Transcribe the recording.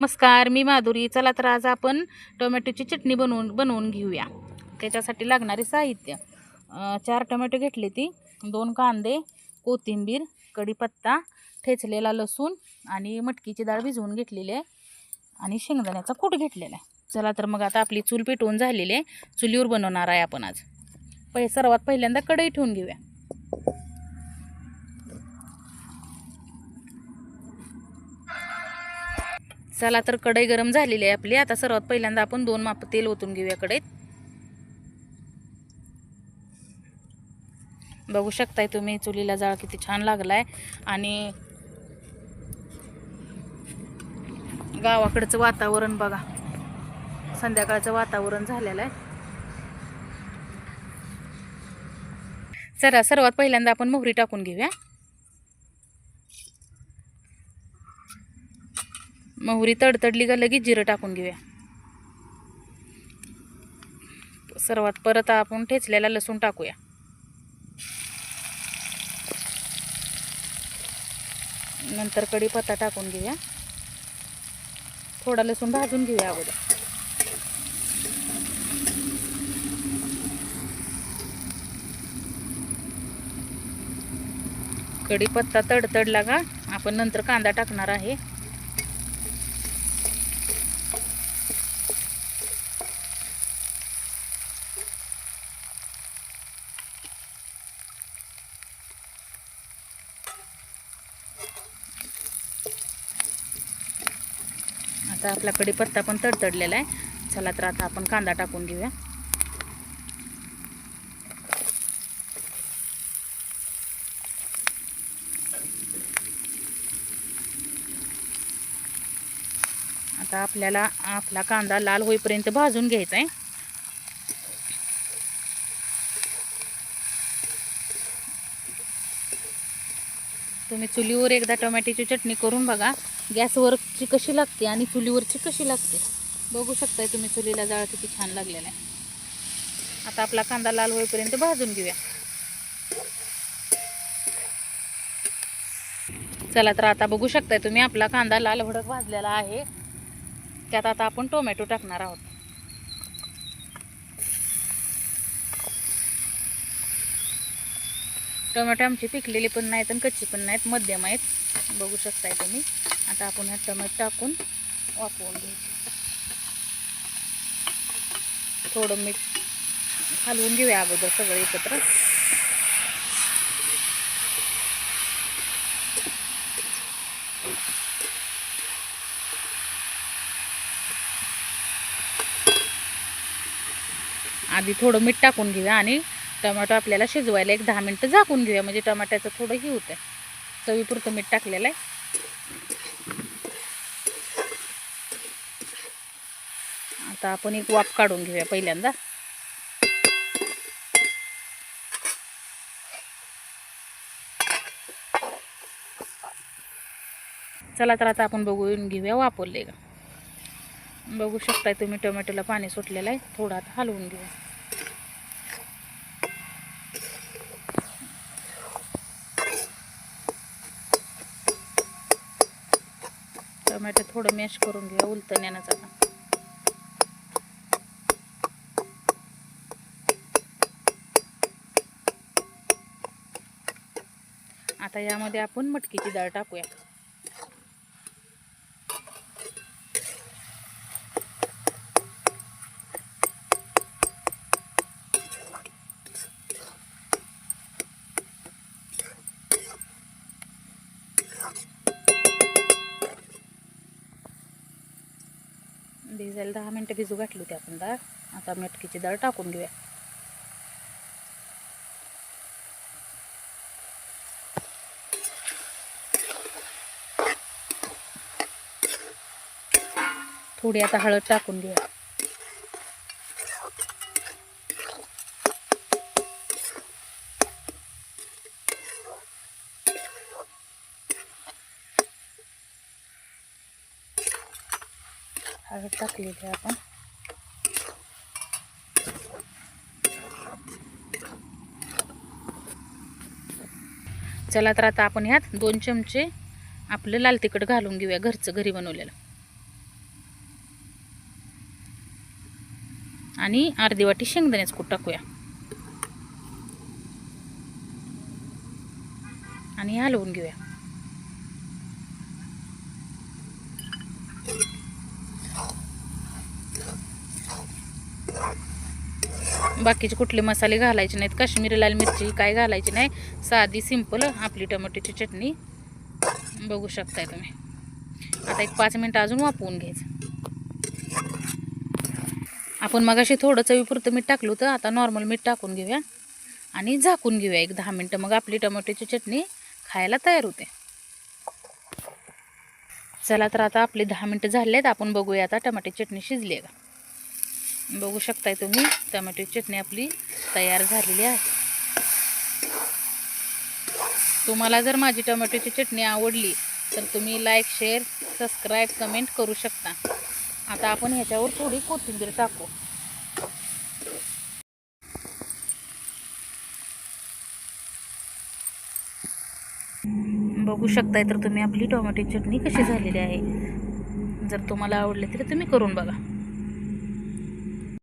नमस्कार मी माधुरी. चला तर आज आपण टोमॅटोची चटणी बनवून बनवून घेऊया. त्याच्यासाठी लागणारे साहित्य. चार टोमॅटो घेतले ती. दोन कांदे कोथिंबीर कढीपत्ता ठेचलेला लसूण आणि मटकीची डाळ भिजवून घेतलेली आहे. आणि शेंगदाण्याचा कूट घेतलेला आहे. चला तर मग आता आपली चूल पेटवून झालेली आहे. चुलीवर बनवणार आहे आपण आज. पहिले सर्वात पहिल्यांदा कढई ठेवून घेऊया. चला तर कढई गरम झालेली आहे आपली. आता सर्वात पहिल्यांदा आपण दोन माप तेल ओतून घेऊया कढईत. बघू शकताय तुम्ही चुलीला जाळ किती छान लागलाय. आणि गावाकडचं वातावरण बघा. संध्याकाळचं वातावरण झालेलं आहे. चला सर्वात पहिल्यांदा आपण मोहरी टाकून घेऊया. मोहरी तडतडली का लगेच जिरं टाकून घेऊया. सर्वात परत आपण ठेचलेला लसूण टाकूया. नंतर कढीपत्ता टाकून घेऊया. थोडा लसूण भाजून घेऊया अगोदर. कढीपत्ता तडतडला का आपण नंतर कांदा टाकणार आहे. आता आपला कढीपत्ता पण तडतडलेला आहे. चला तर आता आपण कांदा टाकून घेऊया. आता आपल्याला आपला कांदा लाल होईपर्यंत भाजून घ्यायचा आहे. तुम्ही चुलीवर एकदा टोमॅटोची चटणी करून बघा. गॅसवरची कशी लागते आणि चुलीवरची कशी लागते. बघू शकताय तुम्ही चुलीला जाळ किती छान लागलेला आहे. आता आपला कांदा लाल होईपर्यंत भाजून घेऊया. चला तर आता बघू शकताय तुम्ही आपला कांदा लाल भडक भाजलेला आहे. त्यात आता आपण टोमॅटो टाकणार आहोत. टोमॅटो आमची पिकलेली पण नाहीत आणि कच्ची पण नाहीत मध्यम आहेत. बघू शकताय तुम्ही. आता आपण ह्या टोमॅटो टाकून वापरून घ्यायचे. थोडं मीठ हलवून घेऊया अगोदर सगळं एकत्र. आधी थोडं मीठ टाकून घेऊया आणि टमाटो आपल्याला शिजवायला एक दहा मिनटं झाकून घेऊया. म्हणजे टमाट्याचं थोडं ही होतं चवीपुरतं मीठ टाकलेलं आहे. आता आपण एक वाफ काढून घेऊया पहिल्यांदा. चला तर आता आपण बघून घेऊया वापरले का. बघू शकताय तुम्ही टोमॅटोला पाणी सुटलेलं आहे. थोडं आता हलवून घेऊया टोमॅटो थोडं मॅश करून घेऊया उलतण्याचं आता आता यामध्ये आपण मटकीची डाळ टाकूया. भिजायला दहा मिनटं भिजू घातली होती आपण डाळ आता मटकीची डाळ टाकून घेऊया. थोडी आता हळद टाकून घेऊया. हळद टाकलेली आपण. चला तर आता आपण ह्यात दोन चमचे आपलं लाल तिखट घालून घेऊया घरचं घरी बनवलेलं. आणि अर्धी वाटी शेंगदाण्याच कूट टाकूया. आणि हलवून घेऊया. बाकीचे कुठले मसाले घालायचे नाहीत काश्मीरी लाल मिरची काय घालायची नाही साधी सिंपल आपली टमाट्याची चटणी. बघू शकताय तुम्ही. आता एक पाच मिनटं अजून वापवून घ्यायचं. आपण मगाशी थोडं चवीपुरतं मीठ टाकलं होतं आता नॉर्मल मीठ टाकून घेऊया आणि झाकून घेऊया एक दहा मिनटं. मग आपली टमाट्याची चटणी खायला तयार होते. चला तर आता आपले दहा मिनटं झाले आहेत आपण बघूया आता टमाट्याची चटणी शिजली आहे का. बघू शकताय तुम्ही टमाट्याची चटणी आपली तयार झालेली आहे. तुम्हाला जर माझी टोमॅटोची चटणी आवडली तर तुम्ही लाईक शेअर सबस्क्राईब कमेंट करू शकता. आता आपण ह्याच्यावर थोडी कोथिंबीर टाकू. बघू शकताय तर तुम्ही आपली टोमॅटोची चटणी कशी झालेली आहे. जर तुम्हाला आवडली तरी तुम्ही करून बघा.